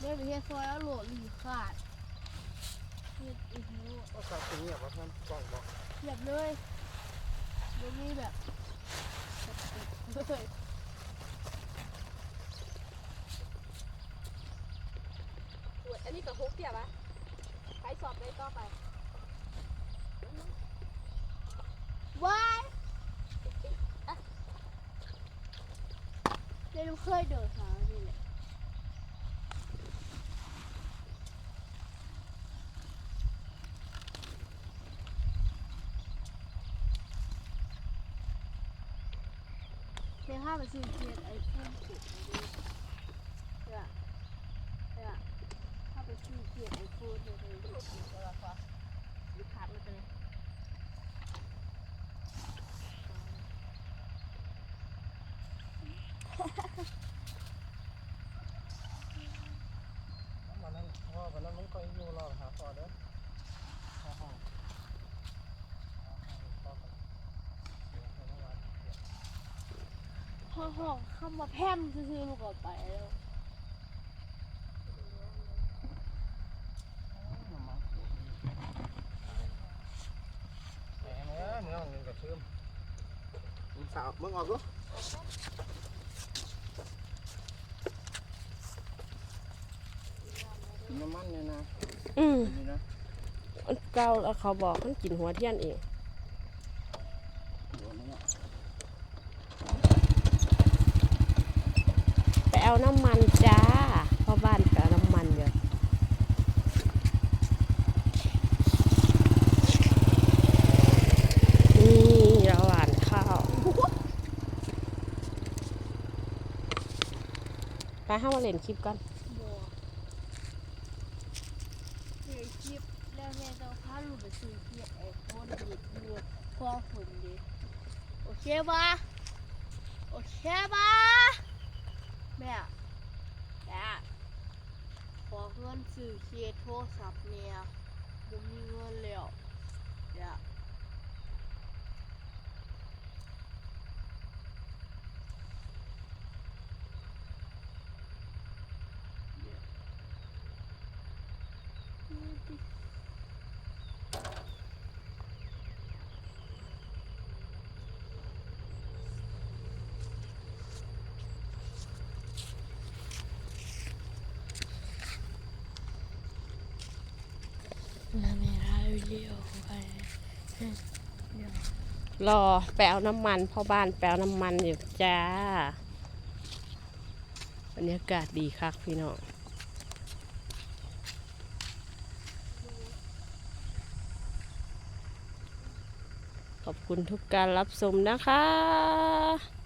ไปเฮ็ดซอยแล้วโหลดหลีขาดเฮ็ดอีกโลดก็ขาดเงียบว่าท่านกล้องบอกเรียบเลยบ่มีแบบเลยสวยอันนี้กับฮุกเดียวปะใครสอบได้ก็ไปว้ายเล่นเคยเดินหานี่แหละเดี๋ยวห้าไปซื้อเกียร์ไอโฟนเจ็ดมาดูเดี๋ยวเดี๋ยวถ้าไปซื้อเกียร์ไอโฟนเดี๋ยวเลยลูกค้ามาตัวนี้วันนั้นพ่อวันนั้นมันก็อยู่รอหาพ่อเด้อพ่อกันเดี๋ยวให้น้องวันเดี๋ยว ห้องห้องเข้ามาแพมซื้อๆลูกออกไปแล้วแหมเมื่อเมื่อเงินกับซื้อมึงสาวมึงออกดูกินน้ำมันเนี่ยนะอืมนี่นะเก้าแล้วเขาบอกมันกินหัวเทียนเอง หัวนี่อะ ไปเอาน้ำมันจ้าพ่อบ้านไปเอาน้ำมันอยู่นี่เราหวานข้าว ไปห้ามาเล่นคลิปกันบัวเฮ้ยคลิปแล้วแม่องพาลูกไปซื้อเกียร์ไอโฟนหยิบดูพ่อฝนดิโอเคปะโอเคปะแม่แม่ขอเงินซื้อเคสโทรศัพท์เนี่ยบ่มีเงินแล้วเดี๋ยว La meraviglio รอแปลน้ำมันพ่อบ้านแปลน้ำมันอยู่จ้าบรรยากาศดีคักพี่น้องขอบคุณทุกการรับชมนะคะ